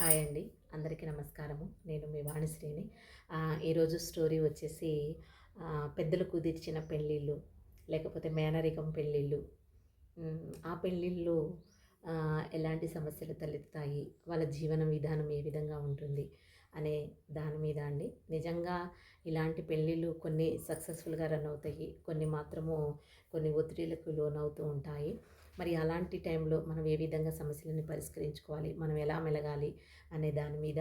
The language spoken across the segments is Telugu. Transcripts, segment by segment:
హాయ్ అండి. అందరికీ నమస్కారము. నేను మీ వాణిశ్రీని. ఈరోజు స్టోరీ వచ్చేసి పెద్దలు కుదిర్చిన పెళ్ళిళ్ళు లేకపోతే మేనరికం పెళ్ళిళ్ళు. ఆ పెళ్ళిళ్ళు ఎలాంటి సమస్యలు తలెత్తుతాయి వాళ్ళ జీవన విధానం ఏ విధంగా ఉంటుంది? అనే దాని మీద అండి. నిజంగా ఇలాంటి పెళ్ళిళ్ళు కొన్ని సక్సెస్ఫుల్గా రన్ అవుతాయి. కొన్ని మాత్రము కొన్ని ఒత్తిడిలకు లోనవుతూ ఉంటాయి. మరి అలాంటి టైంలో మనం ఏ విధంగా సమస్యలను పరిష్కరించుకోవాలి? మనం ఎలా మెలగాలి? అనే దాని మీద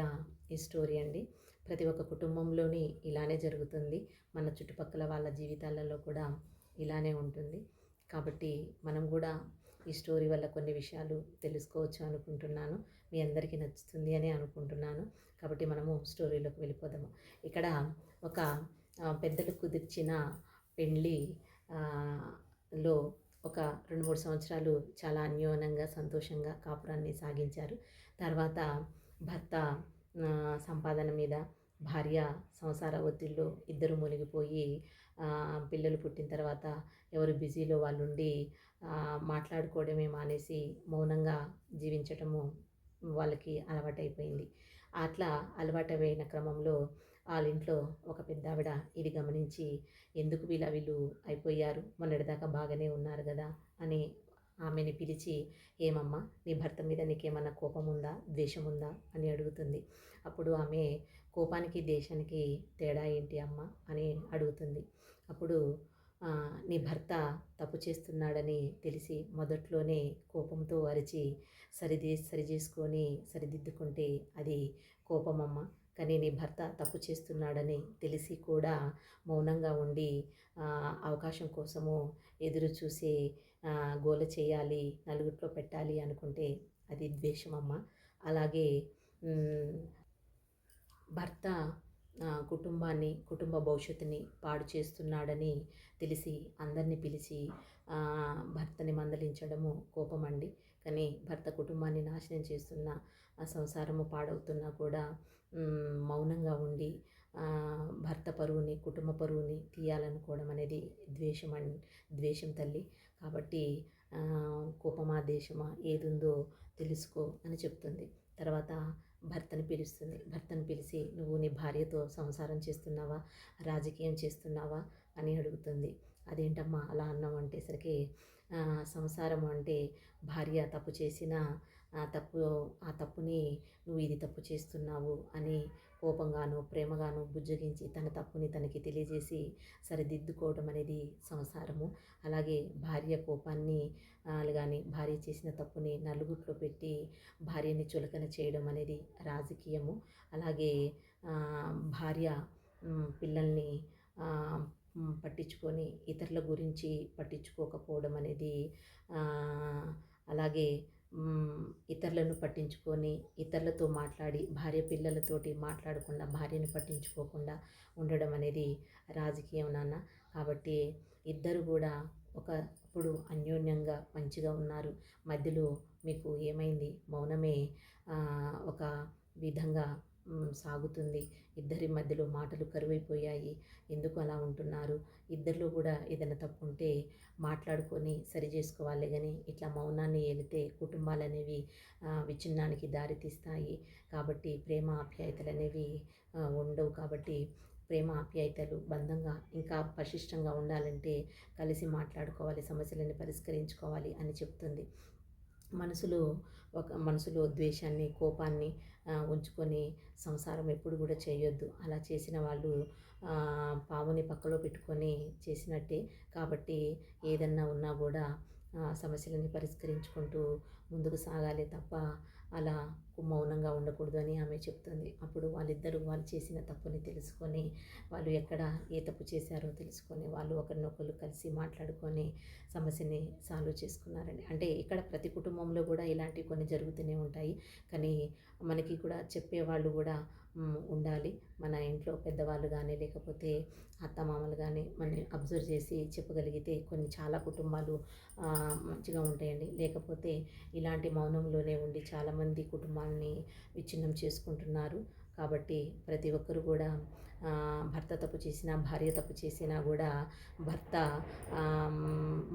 ఈ స్టోరీ అండి. ప్రతి ఒక్క కుటుంబంలోని ఇలానే జరుగుతుంది. మన చుట్టుపక్కల వాళ్ళ జీవితాలలో కూడా ఇలానే ఉంటుంది. కాబట్టి మనం కూడా ఈ స్టోరీ వల్ల కొన్ని విషయాలు తెలుసుకోవచ్చు అనుకుంటున్నాను. మీ అందరికీ నచ్చుతుంది అని అనుకుంటున్నాను. కాబట్టి మనము స్టోరీలోకి వెళ్ళిపోదాము. ఇక్కడ ఒక పెద్దలు కుదిర్చిన పెళ్ళి లో ఒక రెండు మూడు సంవత్సరాలు చాలా అన్యోన్యంగా సంతోషంగా కాపురాన్ని సాగించారు. తర్వాత భర్త సంపాదన మీద భార్య సంసార ఒత్తిళ్ళు ఇద్దరు మునిగిపోయి పిల్లలు పుట్టిన తర్వాత ఎవరు బిజీలో వాళ్ళుండి మాట్లాడుకోవడమే మానేసి మౌనంగా జీవించటము వాళ్ళకి అలవాటైపోయింది. అట్లా అలవాటైన క్రమంలో వాళ్ళ ఇంట్లో ఒక పెద్ద ఆవిడ ఇది గమనించి ఎందుకు వీళ్ళ వీళ్ళు అయిపోయారు? మొన్నటిదాకా బాగానే ఉన్నారు కదా? అని ఆమెని పిలిచి ఏమమ్మా నీ భర్త మీద నీకేమన్నా కోపం ఉందా ద్వేషం ఉందా అని అడుగుతుంది. అప్పుడు ఆమె కోపానికి దేశానికి తేడా ఏంటి అమ్మ? అని అడుగుతుంది. అప్పుడు నీ భర్త తప్పు చేస్తున్నాడని తెలిసి మొదట్లోనే కోపంతో అరిచి సరిదే సరి చేసుకొని సరిదిద్దుకుంటే అది కోపమమ్మ. కానీ నీ భర్త తప్పు చేస్తున్నాడని తెలిసి కూడా మౌనంగా ఉండి అవకాశం కోసము ఎదురు చూసి గోల చేయాలి నలుగురిలో పెట్టాలి అనుకుంటే అది ద్వేషం అమ్మ అలాగే భర్త కుటుంబాన్ని కుటుంబ భవిష్యత్తుని పాడు చేస్తున్నాడని తెలిసి అందరినీ పిలిచి భర్తని మందలించడము కోపమండి. కానీ భర్త కుటుంబాన్ని నాశనం చేస్తున్న ఆ సంసారము పాడవుతున్నా కూడా మౌనంగా ఉండి భర్త పరువుని కుటుంబ పరువుని తీయాలనుకోవడం అనేది ద్వేషం అన్ ద్వేషం తల్లి. కాబట్టి కోపమా దేశమా ఏదుందో తెలుసుకో అని చెప్తుంది. తర్వాత భర్తను పిలుస్తుంది. భర్తను పిలిచి నువ్వు నీ భార్యతో సంసారం చేస్తున్నావా? రాజకీయం చేస్తున్నావా? అని అడుగుతుంది. అదేంటమ్మా అలా అన్నావు? అంటేసరికి సంసారం అంటే భార్య తప్పు చేసిన ఆ తప్పు ఆ తప్పుని నువ్వు ఇది తప్పు చేస్తున్నావు అని కోపంగాను ప్రేమగాను బుజ్జగించి తన తప్పుని తనకి తెలియజేసి సరిదిద్దుకోవడం అనేది సంసారము. అలాగే భార్య కోపాన్ని కానీ భార్య చేసిన తప్పుని నలుగుట్లో పెట్టి భార్యని చులకన చేయడం అనేది రాజకీయము. అలాగే భార్య పిల్లల్ని పట్టించుకొని ఇతరుల గురించి పట్టించుకోకపోవడం అనేది అలాగే ఇతరులను పట్టించుకొని ఇతరులతో మాట్లాడి భార్య పిల్లలతోటి మాట్లాడకుండా భార్యను పట్టించుకోకుండా ఉండడం అనేది రాజకీయం నాన్న. కాబట్టి ఇద్దరు కూడా ఒకప్పుడు అన్యోన్యంగా మంచిగా ఉన్నారు. మధ్యలో మీకు ఏమైంది? మౌనమే ఒక విధంగా సాగుతుంది. ఇద్దరి మధ్యలో మాటలు కరువైపోయాయి. ఎందుకు అలా ఉంటున్నారు? ఇద్దరిలో కూడా ఏదైనా తప్పు ఉంటే మాట్లాడుకొని సరి చేసుకోవాలి కానీ ఇట్లా మౌనాన్ని ఏలితే కుటుంబాలు అనేవి విచ్ఛిన్నానికి దారితీస్తాయి కాబట్టి ప్రేమ ఆప్యాయతలు అనేవి ఉండవు. కాబట్టి ప్రేమ ఆప్యాయతలు బంధంగా ఇంకా పరిశిష్టంగా ఉండాలంటే కలిసి మాట్లాడుకోవాలి సమస్యలను పరిష్కరించుకోవాలి అని చెప్తుంది. మనసులో ఒక మనసులో ద్వేషాన్ని కోపాన్ని ఉంచుకొని సంసారం ఎప్పుడు కూడా చేయొద్దు. అలా చేసిన వాళ్ళు పాముని పక్కలో పెట్టుకొని చేసినట్టే. కాబట్టి ఏదన్నా ఉన్నా కూడా సమస్యలని పరిష్కరించుకుంటూ ముందుకు సాగాలి తప్ప అలా మౌనంగా ఉండకూడదు అని ఆమె చెప్తుంది. అప్పుడు వాళ్ళిద్దరూ వాళ్ళు చేసిన తప్పుని తెలుసుకొని వాళ్ళు ఎక్కడ ఏ తప్పు చేశారో తెలుసుకొని వాళ్ళు ఒకరినొకరు కలిసి మాట్లాడుకొని సమస్యని సాల్వ్ చేసుకున్నారండి. అంటే ఇక్కడ ప్రతి కుటుంబంలో కూడా ఇలాంటివి కొన్ని జరుగుతూనే ఉంటాయి. కానీ మనకి కూడా చెప్పేవాళ్ళు కూడా ఉండాలి. మన ఇంట్లో పెద్దవాళ్ళు కానీ లేకపోతే అత్తమామలు కానీ మనం అబ్జర్వ్ చేసి చెప్పగలిగితే కొన్ని చాలా కుటుంబాలు ఆ, మంచిగా ఉంటాయండి. లేకపోతే ఇలాంటి మౌనంలోనే ఉండి చాలామంది కుటుంబాలని విచ్ఛిన్నం చేసుకుంటున్నారు. కాబట్టి ప్రతి ఒక్కరు కూడా భర్త తప్పు చేసినా భార్య తప్పు చేసినా కూడా భర్త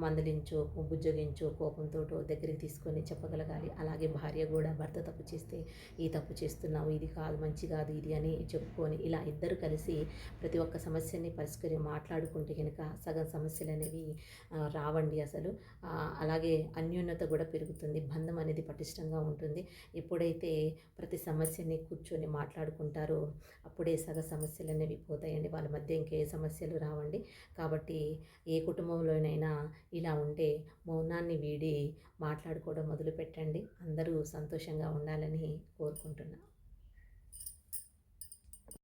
మందలించు బుజ్జగించు బుజ్జగించో కోపంతో దగ్గరికి తీసుకొని చెప్పగలగాలి. అలాగే భార్య కూడా భర్త తప్పు చేస్తే ఈ తప్పు చేస్తున్నావు ఇది కాదు మంచి కాదు ఇది అని చెప్పుకొని ఇలా ఇద్దరు కలిసి ప్రతి ఒక్క సమస్యని పరిష్కరి మాట్లాడుకుంటే కనుక సగం సమస్యలు అనేవి రావండి అసలు. అలాగే అన్యోన్యత కూడా పెరుగుతుంది బంధం అనేది పటిష్టంగా ఉంటుంది. ఎప్పుడైతే ప్రతి సమస్యని కూర్చొని మాట్లాడుకుంటారో అప్పుడే సగ సమస్యలు అనేవి పోతాయండి. వాళ్ళ మధ్య ఇంకే సమస్యలు రావండి. కాబట్టి ఏ కుటుంబంలోనైనా ఇలా ఉంటే మౌనాన్ని వీడి మాట్లాడుకోవడం మొదలు పెట్టండి అందరూ సంతోషంగా ఉండాలని కోరుకుంటున్నాను